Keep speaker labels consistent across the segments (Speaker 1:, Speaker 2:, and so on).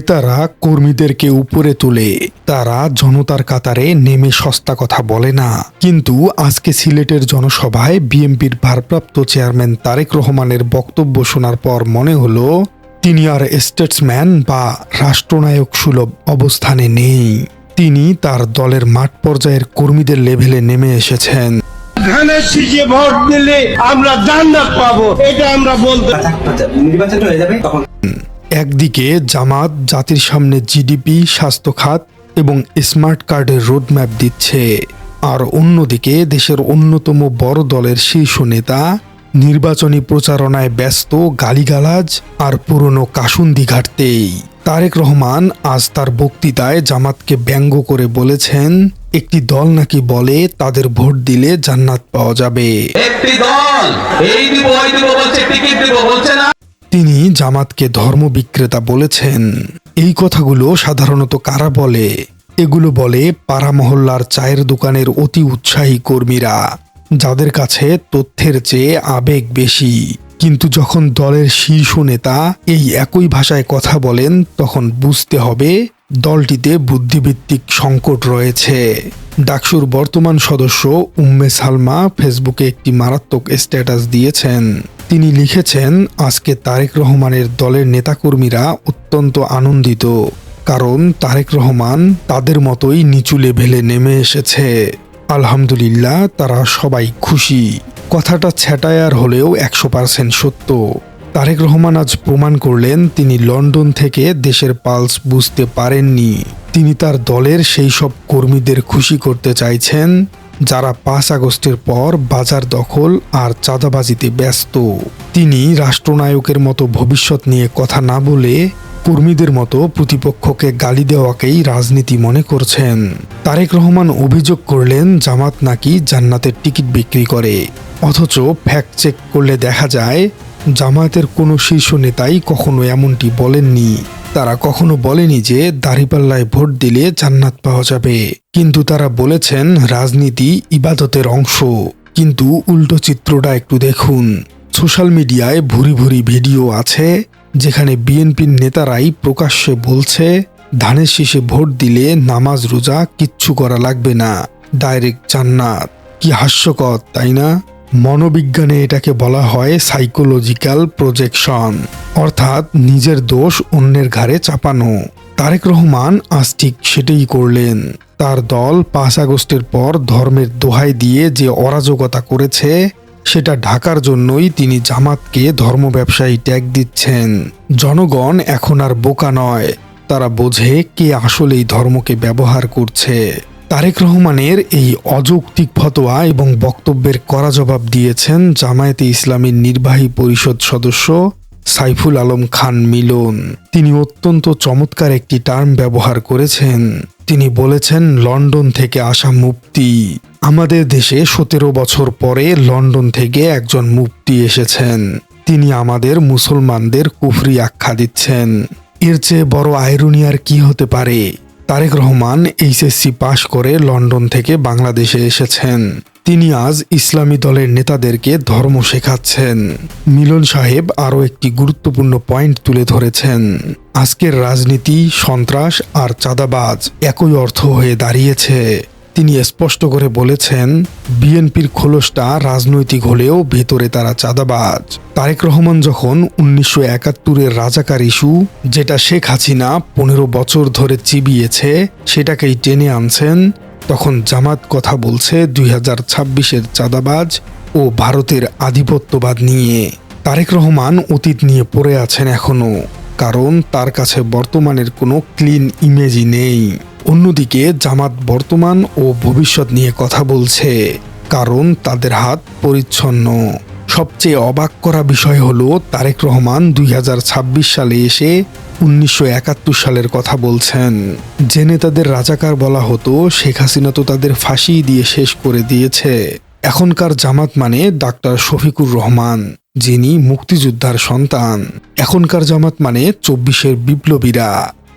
Speaker 1: নেতারা কর্মীদেরকে উপরে তুলে তারা জনতার কাতারে নেমে সস্তা কথা বলে না। কিন্তু আজকে সিলেটের জনসভায় বিএনপির ভারপ্রাপ্ত চেয়ারম্যান তারেক রহমানের বক্তব্য শোনার পর মনে হলো তিনি আর স্টেটসম্যান বা রাষ্ট্রনায়ক সুলভ অবস্থানে নেই। তিনি তার দলের মাঠ পর্যায়ের কর্মীদের লেভেলে নেমে এসেছেন।
Speaker 2: ধানের শীষে ভোট দিলে আমরা জান্নাত পাবো এটা আমরা বলতে
Speaker 3: নির্বাচন হয়ে যাবে তখন
Speaker 1: একদিকে জামাত জাতির সামনে জিডিপি স্বাস্থ্য খাত এবং স্মার্ট কার্ডের রোডম্যাপ দিচ্ছে, আর অন্যদিকে দেশের অন্যতম বড় দলের শীর্ষ নেতা নির্বাচনী প্রচারণায় ব্যস্ত গালিগালাজ আর পুরনো কাসুন্দি ঘাটতেই। তারেক রহমান আজ তার বক্তৃতায় জামাতকে ব্যঙ্গ করে বলেছেন, একটি দল নাকি বলে তাদের ভোট দিলে জান্নাত পাওয়া যাবে।
Speaker 4: একটি দল, এই দিব, ওই দিব বলছে, টিকিট দিব, বলছে না।
Speaker 1: তিনি জামাতকে ধর্ম বিক্রেতা বলেছেন। এই কথাগুলো সাধারণত কারা বলে? এগুলো বলে পাড়া মহল্লার চায়ের দোকানের অতি উৎসাহী কর্মীরা, যাদের কাছে তথ্যের চেয়ে আবেগ বেশি। কিন্তু যখন দলের শীর্ষ নেতা এই একই ভাষায় কথা বলেন, তখন বুঝতে হবে দলটিতে বুদ্ধিভিত্তিক সংকট রয়েছে। ডাকসুর বর্তমান সদস্য উম্মে সালমা ফেসবুকে একটি মারাত্মক স্ট্যাটাস দিয়েছেন। তিনি লিখেছেন, আজকে তারেক রহমানের দলের নেতাকর্মীরা অত্যন্ত আনন্দিত, কারণ তারেক রহমান তাদের মতোই নিচু লেভেলে নেমে এসেছে। আলহামদুলিল্লাহ, তারা সবাই খুশি। কথাটা ছ্যাটায়ার হলেও একশো পার্সেন্ট সত্য। তারেক রহমান আজ প্রমাণ করলেন, তিনি লন্ডন থেকে দেশের পালস বুঝতে পারেননি। তিনি তার দলের সেই সব কর্মীদের খুশি করতে চাইছেন যারা পাঁচ আগস্টের পর বাজার দখল আর চাঁদাবাজিতে ব্যস্ত। তিনি রাষ্ট্রনায়কের মতো ভবিষ্যৎ নিয়ে কথা না বলে কর্মীদের মতো প্রতিপক্ষকে গালি দেওয়াকেই রাজনীতি মনে করছেন। তারেক রহমান অভিযোগ করলেন জামাত নাকি জান্নাতের টিকিট বিক্রি করে। অথচ ফ্যাক্ট চেক করলে দেখা যায়, জামায়াতের কোনো শীর্ষ নেতাই কখনো এমনটি বলেননি। তারা কখনো বলেনি যে দাঁড়িপাল্লায় ভোট দিলে জান্নাত পাওয়া যাবে। কিন্তু তারা বলেছেন রাজনীতি ইবাদতের অংশ। কিন্তু উল্টো চিত্রটা একটু দেখুন। সোশ্যাল মিডিয়ায় ভুরি ভুরি ভিডিও আছে, যেখানে বিএনপির নেতারাই প্রকাশ্যে বলছে, ধানের শীষে ভোট দিলে নামাজ রোজা কিচ্ছু করা লাগবে না, ডাইরেক্ট জান্নাত। কি হাস্যকর, তাই না? মনোবিজ্ঞানে এটাকে বলা হয় সাইকোলজিক্যাল প্রজেকশন অর্থাৎ নিজের দোষ অন্যের ঘাড়ে চাপানো। তারেক রহমান আজ ঠিক সেটাই করলেন। তার দল পাঁচ আগস্টের পর ধর্মের দোহাই দিয়ে যে অরাজকতা করেছে, সেটা ঢাকার জন্যই তিনি জামাতকে ধর্ম ব্যবসায়ী ট্যাগ দিচ্ছেন। জনগণ এখন আর বোকা নয়, তারা বোঝে কে আসলেই ধর্মকে ব্যবহার করছে। তারেক রহমানের এই অযৌক্তিক ফতোয়া এবং বক্তব্যের কড়া জবাব দিয়েছেন জামায়াতে ইসলামীর নির্বাহী পরিষদ সদস্য সাইফুল আলম খান মিলন। তিনি অত্যন্ত চমৎকার একটি টার্ম ব্যবহার করেছেন। তিনি বলেছেন, লন্ডন থেকে আসা মুফতি। আমাদের দেশে সতেরো বছর পরে লন্ডন থেকে একজন মুফতি এসেছেন। তিনি আমাদের মুসলমানদের কুফরি আখ্যা দিচ্ছেন। এর চেয়ে বড় আইরুনি আর কি হতে পারে? তারেক রহমান এইচএসসি পাশ করে লন্ডন থেকে বাংলাদেশে এসেছেন। তিনি আজ ইসলামী দলের নেতাদেরকে ধর্ম শেখাচ্ছেন। মিলন সাহেব আরও একটি গুরুত্বপূর্ণ পয়েন্ট তুলে ধরেছেন। আজকের রাজনীতি, সন্ত্রাস আর চাঁদাবাজ একই অর্থ হয়ে দাঁড়িয়েছে। তিনি স্পষ্ট করে বলেছেন, বিএনপির খোলসটা রাজনৈতিক হলেও ভেতরে তারা চাঁদাবাজ। তারেক রহমান যখন উনিশশো একাত্তরের রাজাকার ইস্যু, যেটা শেখ হাসিনা পনেরো বছর ধরে চিবিয়েছে, সেটাকেই টেনে আনছেন, তখন জামাত কথা বলছে দুই হাজার ছাব্বিশের চাঁদাবাজ ও ভারতের আধিপত্যবাদ নিয়ে। তারেক রহমান অতীত নিয়ে পড়ে আছেন এখনও কারণ তার কাছে বর্তমানের কোনো ক্লিন ইমেজই নেই। অন্যদিকে জামাত বর্তমান ও ভবিষ্যৎ নিয়ে কথা বলছে, কারণ তাদের হাত পরিচ্ছন্ন। সবচেয়ে অবাক করা বিষয় হলো, তারেক রহমান দুই হাজার ছাব্বিশ সালে এসে উনিশশো একাত্তর সালের কথা বলছেন। যে নেতাদের রাজাকার বলা হতো, শেখ হাসিনা তো তাদের ফাঁসি দিয়ে শেষ করে দিয়েছে। এখনকার জামাত মানে ডাক্তার শফিকুর রহমান, যিনি মুক্তিযোদ্ধার সন্তান। এখনকার জামাত মানে চব্বিশের বিপ্লবীরা।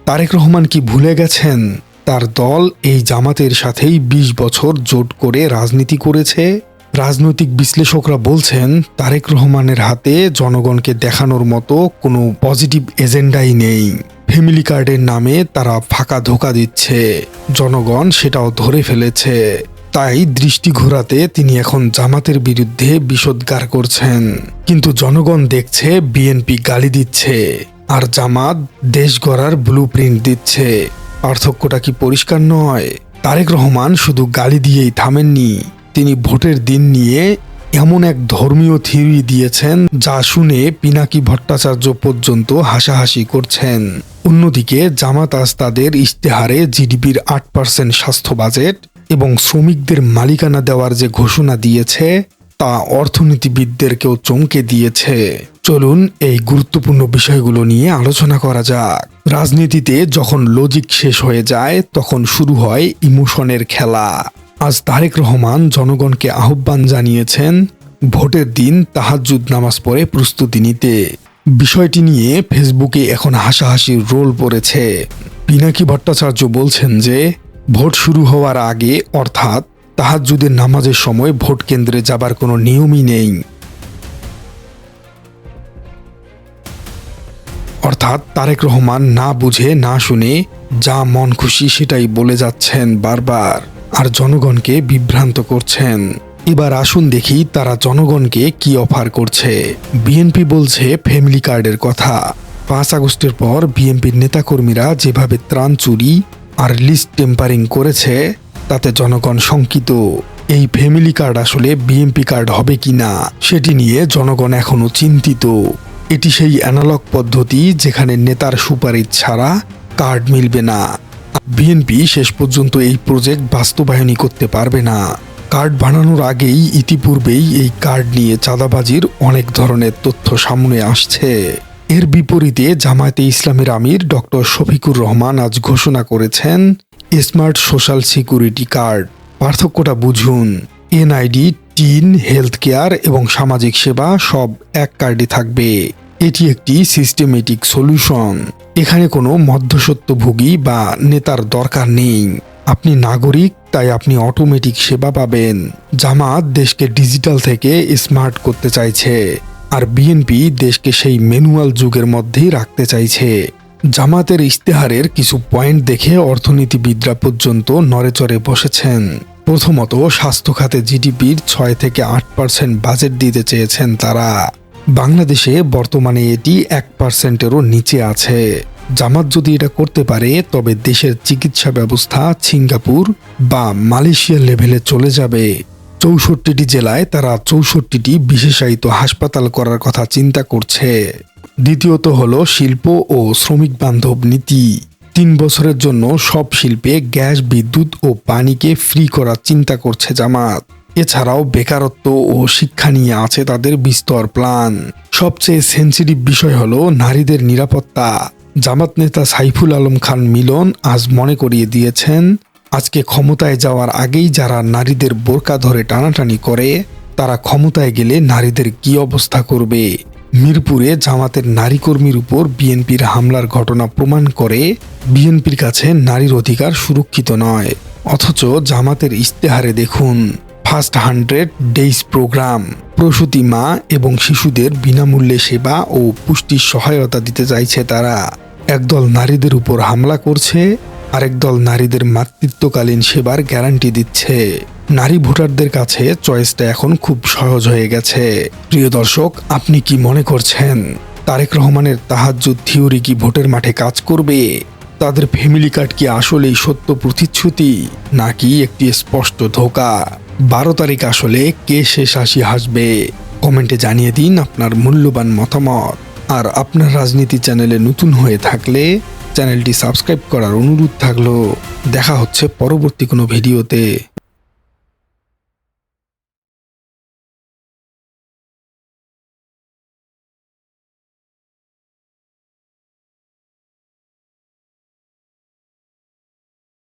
Speaker 1: তারেক রহমান কি ভুলে গেছেন? তার দল এই জামাতের সাথেই ২০ বছর জোট করে রাজনীতি করেছে। রাজনৈতিক বিশ্লেষকরা বলছেন, তারেক রহমানের হাতে জনগণকে দেখানোর মতো কোনো পজিটিভ এজেন্ডাই নেই। ফ্যামিলি কার্ডের নামে তারা ফাঁকা ধোকা দিচ্ছে। জনগণ সেটাও ধরে ফেলেছে। তাই দৃষ্টি ঘোরাতে তিনি এখন জামাতের বিরুদ্ধে বিষোদ্গার করছেন। কিন্তু জনগণ দেখছে, বিএনপি গালি দিচ্ছে। আর জামাত দেশ গড়ার ব্লু দিচ্ছে। পার্থক্যটা কি পরিষ্কার নয়? তারেক রহমান শুধু গালি দিয়েই থামেননি। তিনি ভোটের দিন নিয়ে এমন এক ধর্মীয় থিওরি দিয়েছেন যা শুনে পিনাকি ভট্টাচার্য পর্যন্ত হাসাহাসি করছেন। অন্যদিকে জামাত আজ তাদের ইশতেহারে জিডিপির আট পার্সেন্ট স্বাস্থ্য বাজেট এবং শ্রমিকদের মালিকানা দেওয়ার যে ঘোষণা দিয়েছে তা অর্থনীতিবিদদেরকেও চমকে দিয়েছে। চলুন এই গুরুত্বপূর্ণ বিষয়গুলো নিয়ে আলোচনা করা যাক। রাজনীতিতে যখন লজিক শেষ হয়ে যায়, তখন শুরু হয় ইমোশনের খেলা। আজ তারেক রহমান জনগণকে আহ্বান জানিয়েছেন, ভোটের দিন তাহাজ্জুদ নামাজ পড়ে প্রস্তুতি নিতে। বিষয়টি নিয়ে ফেসবুকে এখন হাসাহাসির রোল পড়েছে। পিনাকি ভট্টাচার্য বলছেন যে, ভোট শুরু হওয়ার আগে, অর্থাৎ তাহাজ্জুদের নামাজের সময় ভোট কেন্দ্রে যাবার কোনো নিয়মই নেই। অর্থাৎ তারেক রহমান না বুঝে, না শুনে যা মন খুশি সেটাই বলে যাচ্ছেন বারবার আর জনগণকে বিভ্রান্ত করছেন। এবার আসুন দেখি তারা জনগণকে কি অফার করছে। বিএনপি বলছে ফ্যামিলি কার্ডের কথা। পাঁচ আগস্টের পর বিএনপির নেতাকর্মীরা যেভাবে ত্রাণ চুরি আর লিস্ট টেম্পারিং করেছে তাতে জনগণ শঙ্কিত। এই ফ্যামিলি কার্ড আসলে বিএমপি কার্ড হবে কিনা, সেটি নিয়ে জনগণ এখনও চিন্তিত। এটি সেই অ্যানালগ পদ্ধতি যেখানে নেতার সুপারিশ ছাড়া কার্ড মিলবে না। বিএনপি শেষ পর্যন্ত এই প্রজেক্ট বাস্তবায়নই করতে পারবে না। কার্ড বানানোর আগেই ইতিপূর্বেই এই কার্ড নিয়ে চাঁদাবাজির অনেক ধরনের তথ্য সামনে আসছে। এর বিপরীতে জামায়াতে ইসলামের আমির ডক্টর শফিকুর রহমান আজ ঘোষণা করেছেন স্মার্ট সোশ্যাল সিকিউরিটি কার্ড। পার্থক্যটা বুঝুন। এনআইডি, টিন হেলথ কেয়ার এবং সামাজিক সেবা সব এক কার্ডে থাকবে। এটি একটি সিস্টেমেটিক সলিউশন। এখানে কোনো মধ্যসত্ত্বভোগী বা নেতার দরকার নেই। আপনি নাগরিক, তাই আপনি অটোমেটিক সেবা পাবেন। জামাত দেশকে ডিজিটাল থেকে স্মার্ট করতে চাইছে। আর বিএনপি দেশকে সেই ম্যানুয়াল যুগের মধ্যেই রাখতে চাইছে। জামাতের ইশতেহারের কিছু পয়েন্ট দেখে অর্থনীতিবিদরা পর্যন্ত নড়েচড়ে বসেছেন। প্রথমত, স্বাস্থ্য খাতে জিডিপির ছয় থেকে আট পার্সেন্ট বাজেট দিতে চেয়েছেন তারা। বাংলাদেশে বর্তমানে এটি এক পার্সেন্টেরও নিচে আছে। জামাত যদি এটা করতে পারে, তবে দেশের চিকিৎসা ব্যবস্থা সিঙ্গাপুর বা মালয়েশিয়া লেভেলে চলে যাবে। চৌষট্টিটি জেলায় তারা চৌষট্টিটি বিশেষায়িত হাসপাতাল করার কথা চিন্তা করছে। দ্বিতীয়ত হল শিল্প ও শ্রমিক বান্ধব নীতি। তিন বছরের জন্য সব শিল্পে গ্যাস, বিদ্যুৎ ও পানিকে ফ্রি করার চিন্তা করছে জামাত। এছাড়াও বেকারত্ব ও শিক্ষা নিয়ে আছে তাদের বিস্তর প্ল্যান সবচেয়ে সেন্সিটিভ বিষয় হলো নারীদের নিরাপত্তা। জামাত নেতা সাইফুল আলম খান মিলন আজ মনে করিয়ে দিয়েছেন, আজকে ক্ষমতায় যাওয়ার আগেই যারা নারীদের বোরকা ধরে টানাটানি করে, তারা ক্ষমতায় গেলে নারীদের কি অবস্থা করবে? মিরপুরে জামাতের নারী কর্মীর উপর বিএনপির হামলার ঘটনা প্রমাণ করে বিএনপির কাছে নারীর অধিকার সুরক্ষিত নয়, অথচ জামাতের ইশতেহারে দেখুন, ফার্স্ট হান্ড্রেড ডেইস প্রোগ্রাম, প্রসূতি মা এবং শিশুদের বিনামূল্যে সেবা ও পুষ্টির সহায়তা দিতে চাইছে তারা। একদল নারীদের উপর হামলা করছে আরেক দল নারীদের মাতৃত্বকালীন সেবার গ্যারান্টি দিচ্ছে। নারী ভোটারদের কাছে চয়েসটা এখন খুব সহজ হয়ে গেছে। প্রিয় দর্শক, আপনি কি মনে করছেন, তারেক রহমানের তাহাজ্জুদ থিওরি কি ভোটের মাঠে কাজ করবে? তাদের ফ্যামিলি কার্ড কি আসলেই সত্য প্রতিশ্রুতি, নাকি একটি স্পষ্ট ধোকা? বারো তারিখ আসলে কে শেষ হাসি হাসবে? কমেন্টে জানিয়ে দিন আপনার মূল্যবান মতামত। আর আপনার রাজনীতি চ্যানেলে নতুন হয়ে থাকলে চ্যানেলটি সাবস্ক্রাইব করার অনুরোধ থাকল। দেখা হচ্ছে পরবর্তী কোনো ভিডিওতে।